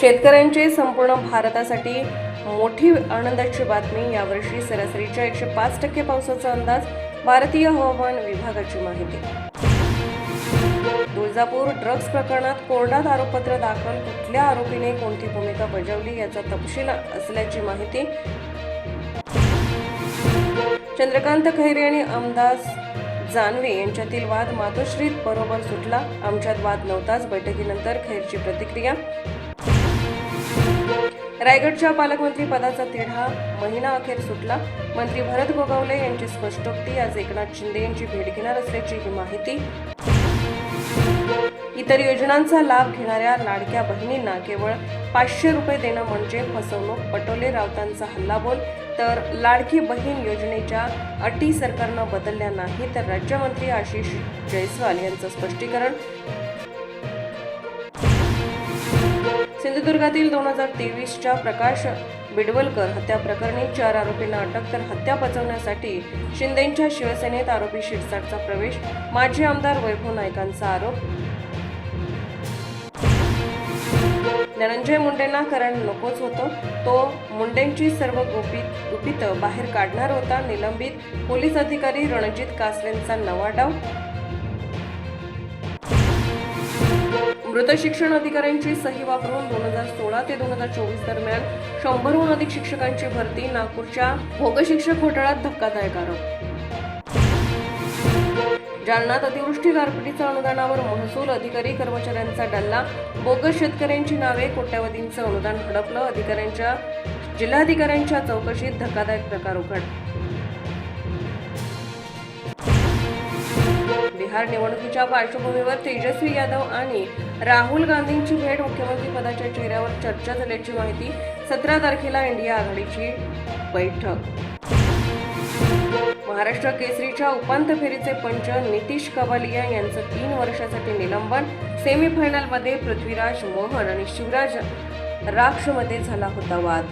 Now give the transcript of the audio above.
शेतकऱ्यांची संपूर्ण भारतासाठी मोठी आनंदाची बातमी यावर्षी सरासरीच्या एकशे पाच टक्के पावसाचा अंदाज भारतीय हवामान विभागाची माहिती. तुळजापूर ड्रग्ज प्रकरणात कोर्टात आरोपपत्र दाखल कुठल्या आरोपीने कोणती भूमिका बजावली याचा तपशील असल्याची माहिती. चंद्रकांत खैरे आणि आमदार जानवे यांच्यातील वाद मातोश्रीत बरोबर सुटला. आमच्यात वाद नव्हताच. बैठकीनंतर खैरची प्रतिक्रिया. रायगडच्या पालकमंत्री पदाचा तिढा महिना अखेर सुटला. मंत्री भरत गोगावले यांची स्पष्टोक्ती आज एकनाथ शिंदे यांची भेट घेणार असल्याची ही माहिती. इतर योजनांचा लाभ घेणाऱ्या लाडक्या बहिणींना केवळ पाचशे रुपये देणं म्हणजे फसवणूक पटोले राऊतांचा हल्लाबोल तर लाडकी बहीण योजनेच्या अटी सरकारनं बदलल्या नाही तर राज्यमंत्री आशिष जयस्वाल यांचं स्पष्टीकरण. सिंधुदुर्गातील दोन हजार तेवीसच्या प्रकाश बिडवलकर हत्या प्रकरणी चार आरोपींना अटक तर हत्या पचवण्यासाठी शिंदेंच्या शिवसेनेत आरोपी शिरसाटचा प्रवेश माजी आमदार वैभव नायकांचा आरोप. धनंजय मुंडेंना कारण नकोच होतं. तो मुंडेंची सर्व गुपित गुपितं बाहेर काढणार होता. निलंबित पोलीस अधिकारी रणजित कासलेंचा नवा डाव. मृत शिक्षण अधिकाऱ्यांची सही वापरून दोन हजार सोळा ते दोन हजार चोवीस दरम्यान शंभरहून अधिक शिक्षकांची भरती नागपूरच्या भोग शिक्षक घोटाळ्यात धक्कादायक आरोप. जालन्यात अतिवृष्टी गारपिटीच्या अनुदानावर महसूल अधिकारी कर्मचाऱ्यांचा डल्ला. बोगस शेतकऱ्यांची नावे कोट्यावधींचं अनुदान हडपलं. अधिकाऱ्यांच्या जिल्हाधिकाऱ्यांच्या चौकशीत धक्कादायक प्रकार उघड. बिहार निवडणुकीच्या पार्श्वभूमीवर तेजस्वी यादव आणि राहुल गांधींची भेट मुख्यमंत्री पदाच्या चेहऱ्यावर चर्चा झाल्याची माहिती सतरा तारखेला इंडिया आघाडीची बैठक. महाराष्ट्र केसरीच्या उपांत्य फेरीचे पंच नितीश कबालिया यांचं तीन वर्षासाठी निलंबन सेमीफायनलमध्ये पृथ्वीराज मोहन आणि शिवराज राक्षमध्ये झाला होता वाद.